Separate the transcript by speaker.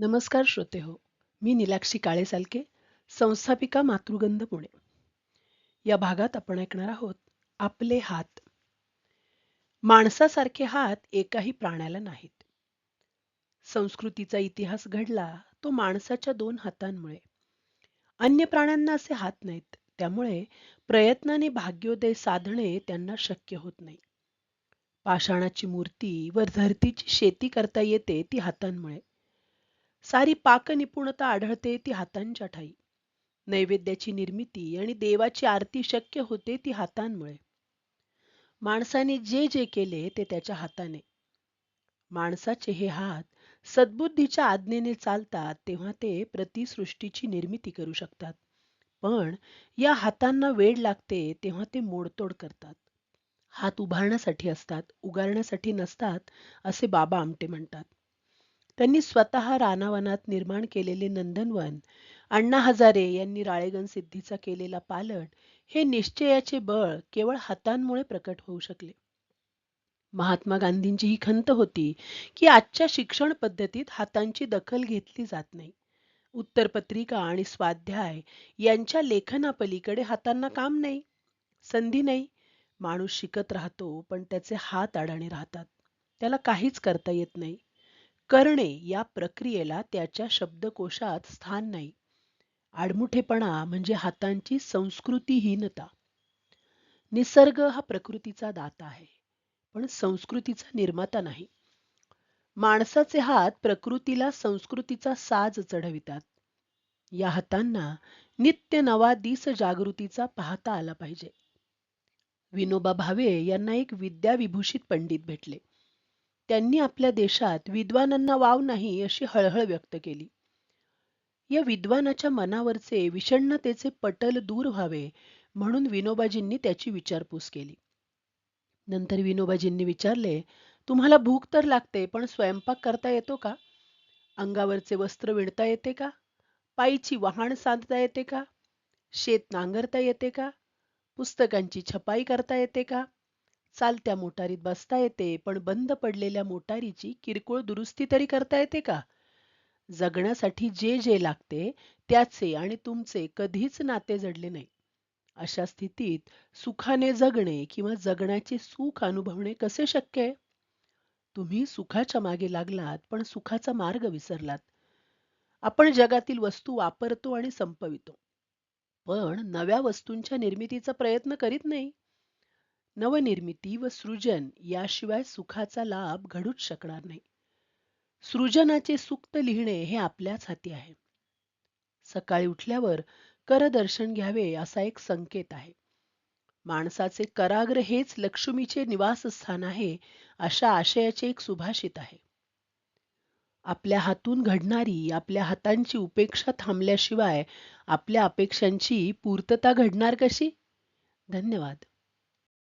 Speaker 1: नमस्कार श्रोते हो मी निलाक्षी काळे सालके संस्थापिका मातृगंध पुणे. या भागात आपण ऐकणार आहोत आपले हात. माणसासारखे हात एकाही प्राण्याला नाहीत. संस्कृतीचा इतिहास घडला तो माणसाच्या दोन हातांमुळे. अन्य प्राण्यांना असे हात नाहीत त्यामुळे प्रयत्नाने भाग्योदय साधणे त्यांना शक्य होत नाही. पाषाणाची मूर्ती व धरतीची शेती करता येते ती हातांमुळे. सारी पाकनिपुणता आढळते ती हातांच्या ठाई. नैवेद्याची निर्मिती आणि देवाची आरती शक्य होते ती हातांमुळे. माणसाने जे जे केले ते त्याच्या हाताने. माणसाचे हे हात सद्बुद्धीच्या आज्ञेने चालतात तेव्हा ते प्रतिसृष्टीची निर्मिती करू शकतात. पण या हातांना वेळ लागते तेव्हा ते मोडतोड करतात. हात उभारण्यासाठी असतात उगारण्यासाठी नसतात असे बाबा आमटे म्हणतात. त्यांनी स्वतः रानावनात निर्माण केलेले नंदनवन अण्णा हजारे यांनी राळेगण सिद्धीचा केलेला पालट हे निश्चयाचे बळ केवळ हातांमुळे प्रकट होऊ शकले. महात्मा गांधींची ही खंत होती की आजच्या शिक्षण पद्धतीत हातांची दखल घेतली जात नाही. उत्तरपत्रिका आणि स्वाध्याय यांच्या लेखनापलीकडे हातांना काम नाही संधी नाही. माणूस शिकत राहतो पण त्याचे हात अडाणी राहतात. त्याला काहीच करता येत नाही. करणे या प्रक्रियेला त्याच्या शब्दकोशात स्थान नाही. आडमुठेपणा म्हणजे हातांची संस्कृतीहीनता. निसर्ग हा प्रकृतीचा दाता आहे पण संस्कृतीचा निर्माता नाही. माणसाचे हात प्रकृतीला संस्कृतीचा साज चढवितात. या हातांना नित्य नवा दिस जागृतीचा पाहता आला पाहिजे. विनोबा भावे यांना एक विद्याविभूषित पंडित भेटले. त्यांनी आपल्या देशात विद्वानांना वाव नाही अशी हळहळ व्यक्त केली. या विद्वानाच्या मनावरचे विषण्णतेचे पटल दूर व्हावे म्हणून विनोबाजींनी त्याची विचारपूस केली. नंतर विनोबाजींनी विचारले तुम्हाला भूक तर लागते पण स्वयंपाक करता येतो का? अंगावरचे वस्त्र विणता येते का? पायीची वहाण सांधता येते का? शेत नांगरता येते का? पुस्तकांची छपाई करता येते का? चालत्या मोटारीत बसता येते पण बंद पडलेल्या मोटारीची किरकोळ दुरुस्ती तरी करता येते का? जगण्यासाठी जे जे लागते त्याचे आणि तुमचे कधीच नाते जडले नाही. अशा स्थितीत सुखाने जगणे किंवा जगण्याचे सुख अनुभवणे कसे शक्य आहे? तुम्ही सुखाच्या मागे लागलात पण सुखाचा मार्ग विसरलात. आपण जगातील वस्तू वापरतो आणि संपवितो. पण नव्या वस्तूंच्या निर्मितीचा प्रयत्न करीत नाही. नवनिर्मिती व सृजन याशिवाय सुखाचा लाभ घडूच शकणार नाही. सृजनाचे सुक्त लिहिणे हे आपल्याच हाती आहे. सकाळी उठल्यावर करदर्शन घ्यावे असा एक संकेत आहे. माणसाचे कराग्र हेच लक्ष्मीचे निवासस्थान आहे अशा आशयाचे एक सुभाषित आहे. आपल्या हातून घडणारी आपल्या हातांची उपेक्षा थांबल्याशिवाय आपल्या अपेक्षांची पूर्तता घडणार कशी? धन्यवाद.